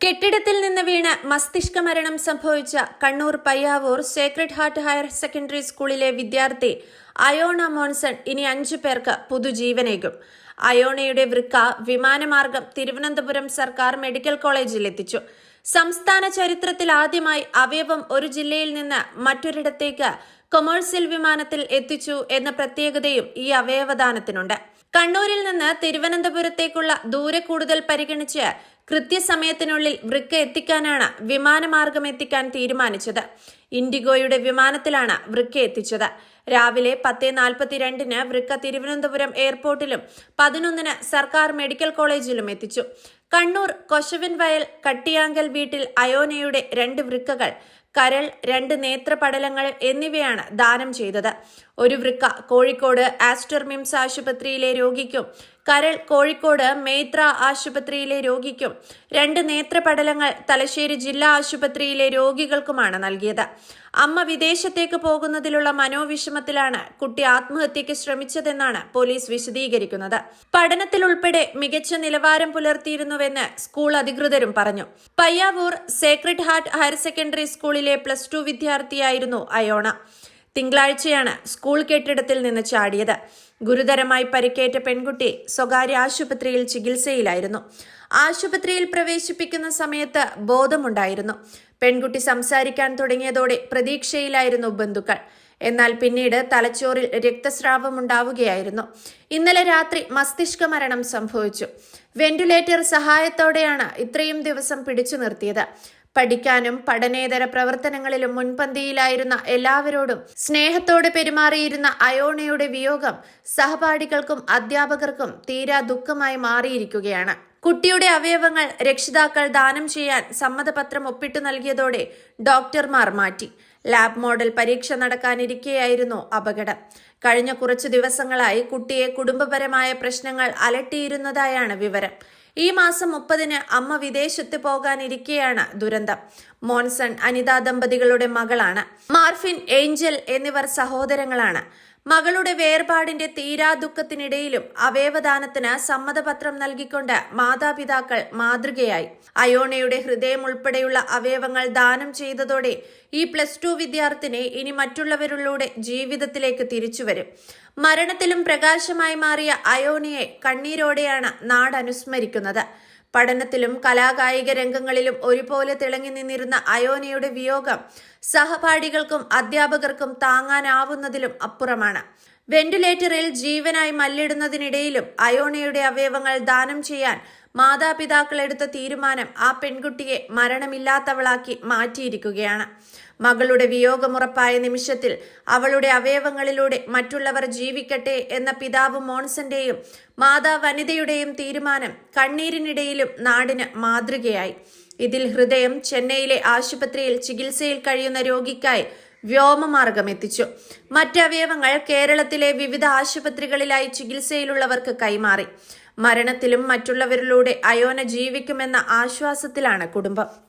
കെട്ടിടത്തിൽ നിന്ന് വീണ് മസ്തിഷ്ക മരണം സംഭവിച്ച Kannur Payyavoor sacred heart higher secondary സ്കൂളിലെ വിദ്യാർത്ഥി അയോണ മോൺസൺ ഇനി അഞ്ചു പേർക്ക് പുതുജീവനേകും. അയോണയുടെ വൃക്ക വിമാനമാർഗം തിരുവനന്തപുരം സർക്കാർ മെഡിക്കൽ കോളേജിൽ എത്തിച്ചു സംസ്ഥാന ചരിത്രത്തിൽ ആദ്യമായി അവയവം ഒരു ജില്ലയിൽ നിന്ന് മറ്റൊരിടത്തേക്ക് കൊമേഴ്സ്യൽ വിമാനത്തിൽ എത്തിച്ചു എന്ന പ്രത്യേകതയും ഈ അവയവദാനത്തിനുണ്ട്. കണ്ണൂരിൽ നിന്ന് തിരുവനന്തപുരത്തേക്കുള്ള ദൂരെ കൂടുതൽ പരിഗണിച്ച് കൃത്യസമയത്തിനുള്ളിൽ വൃക്ക എത്തിക്കാനാണ് വിമാനമാർഗം എത്തിക്കാൻ തീരുമാനിച്ചത്. ഇൻഡിഗോയുടെ വിമാനത്തിലാണ് വൃക്ക എത്തിച്ചത്. രാവിലെ പത്ത് നാൽപ്പത്തിരണ്ടിന് വൃക്ക തിരുവനന്തപുരം എയർപോർട്ടിലും പതിനൊന്നിന് സർക്കാർ മെഡിക്കൽ കോളേജിലും എത്തിച്ചു. കണ്ണൂർ കൊശവിൻ വയൽ കട്ടിയാങ്കൽ വീട്ടിൽ അയോനയുടെ രണ്ട് വൃക്കകൾ കരൾ രണ്ട് നേത്രപടലങ്ങൾ എന്നിവയാണ് ദാനം ചെയ്തത്. ഒരു വൃക്ക കോഴിക്കോട് ആസ്റ്റർ മിംസ് ആശുപത്രിയിലെ രോഗിക്കും കരൾ കോഴിക്കോട് മേത്ര ആശുപത്രിയിലെ രോഗിക്കും രണ്ട് നേത്രപടലങ്ങൾ തലശ്ശേരി ജില്ലാ ആശുപത്രിയിലെ രോഗികൾക്കുമാണ് നൽകിയത്. അമ്മ വിദേശത്തേക്ക് പോകുന്നതിലുള്ള മനോവിഷമത്തിലാണ് കുട്ടി ആത്മഹത്യയ്ക്ക് ശ്രമിച്ചതെന്നാണ് പോലീസ് വിശദീകരിക്കുന്നത്. പഠനത്തിലുൾപ്പെടെ മികച്ച നിലവാരം പുലർത്തിയിരുന്നുവെന്ന് സ്കൂൾ അധികൃതരും പറഞ്ഞു. Payyavoor sacred heart higher secondary സ്കൂളിലെ പ്ലസ് ടു വിദ്യാർത്ഥിയായിരുന്നു അയോണ. തിങ്കളാഴ്ചയാണ് സ്കൂൾ കെട്ടിടത്തിൽ നിന്ന് ചാടിയത്. ഗുരുതരമായി പരിക്കേറ്റ പെൺകുട്ടി സ്വകാര്യ ആശുപത്രിയിൽ ചികിത്സയിലായിരുന്നു. ആശുപത്രിയിൽ പ്രവേശിപ്പിക്കുന്ന സമയത്ത് ബോധമുണ്ടായിരുന്നു. പെൺകുട്ടി സംസാരിക്കാൻ തുടങ്ങിയതോടെ പ്രതീക്ഷയിലായിരുന്നു ബന്ധുക്കൾ. എന്നാൽ പിന്നീട് തലച്ചോറിൽ രക്തസ്രാവം ഉണ്ടാവുകയായിരുന്നു. ഇന്നലെ രാത്രി മസ്തിഷ്ക മരണം സംഭവിച്ചു. വെന്റിലേറ്റർ സഹായത്തോടെയാണ് ഇത്രയും ദിവസം പിടിച്ചു നിർത്തിയത്. പഠിക്കാനും പഠനേതര പ്രവർത്തനങ്ങളിലും മുൻപന്തിയിലായിരുന്ന എല്ലാവരോടും സ്നേഹത്തോടെ പെരുമാറിയിരുന്ന അയോണയുടെ വിയോഗം സഹപാഠികൾക്കും അധ്യാപകർക്കും തീരാ ദുഃഖമായി മാറിയിരിക്കുകയാണ്. കുട്ടിയുടെ അവയവങ്ങൾ രക്ഷിതാക്കൾ ദാനം ചെയ്യാൻ സമ്മതപത്രം ഒപ്പിട്ടു നൽകിയതോടെ ഡോക്ടർമാർ മാറ്റി. ലാബ് മോഡൽ പരീക്ഷ നടക്കാനിരിക്കെയായിരുന്നു അപകടം. കഴിഞ്ഞ കുറച്ചു ദിവസങ്ങളായി കുട്ടിയെ കുടുംബപരമായ പ്രശ്നങ്ങൾ അലട്ടിയിരുന്നതായാണ് വിവരം. ഈ മാസം മുപ്പതിന് അമ്മ വിദേശത്ത് പോകാനിരിക്കെയാണ് ദുരന്തം. മോൻസൺ അനിതാ ദമ്പതികളുടെ മകളാണ്. മാർഫിൻ ഏഞ്ചൽ എന്നിവർ സഹോദരങ്ങളാണ്. മകളുടെ വേർപാടിന്റെ തീരാ ദുഃഖത്തിനിടയിലും അവയവദാനത്തിന് സമ്മതപത്രം നൽകിക്കൊണ്ട് മാതാപിതാക്കൾ മാതൃകയായി. അയോണയുടെ ഹൃദയം ഉൾപ്പെടെയുള്ള അവയവങ്ങൾ ദാനം ചെയ്തതോടെ ഈ പ്ലസ് ടു വിദ്യാർത്ഥിനി ഇനി മറ്റുള്ളവരിലൂടെ ജീവിതത്തിലേക്ക് തിരിച്ചുവരും മരണത്തിലും പ്രകാശമായി മാറിയ അയോണയെ കണ്ണീരോടെയാണ് നാട് അനുസ്മരിക്കുന്നത് പഠനത്തിലും കലാകായിക രംഗങ്ങളിലും ഒരുപോലെ തിളങ്ങി നിന്നിരുന്ന അയോനയുടെ വിയോഗം സഹപാഠികൾക്കും അധ്യാപകർക്കും താങ്ങാനാവുന്നതിലും അപ്പുറമാണ്. വെന്റിലേറ്ററിൽ ജീവനായി മല്ലിടുന്നതിനിടയിലും അയോണയുടെ അവയവങ്ങൾ ദാനം ചെയ്യാൻ മാതാപിതാക്കൾ എടുത്ത തീരുമാനം ആ പെൺകുട്ടിയെ മരണമില്ലാത്തവളാക്കി മാറ്റിയിരിക്കുകയാണ്. മകളുടെ വിയോഗമുറപ്പായ നിമിഷത്തിൽ അവളുടെ അവയവങ്ങളിലൂടെ മറ്റുള്ളവർ ജീവിക്കട്ടെ എന്ന പിതാവ് മോൺസന്റെയും മാതാ വനിതയുടെയും തീരുമാനം കണ്ണീരിനിടയിലും നാടിന് മാതൃകയായി. ഇതിൽ ഹൃദയം ചെന്നൈയിലെ ആശുപത്രിയിൽ ചികിത്സയിൽ കഴിയുന്ന രോഗിക്കായി വ്യോമമാർഗം എത്തിച്ചു. മറ്റവയവങ്ങൾ കേരളത്തിലെ വിവിധ ആശുപത്രികളിലായി ചികിത്സയിലുള്ളവർക്ക് കൈമാറി. മരണത്തിലും മറ്റുള്ളവരിലൂടെ അയോന ജീവിക്കുമെന്ന ആശ്വാസത്തിലാണ് കുടുംബം.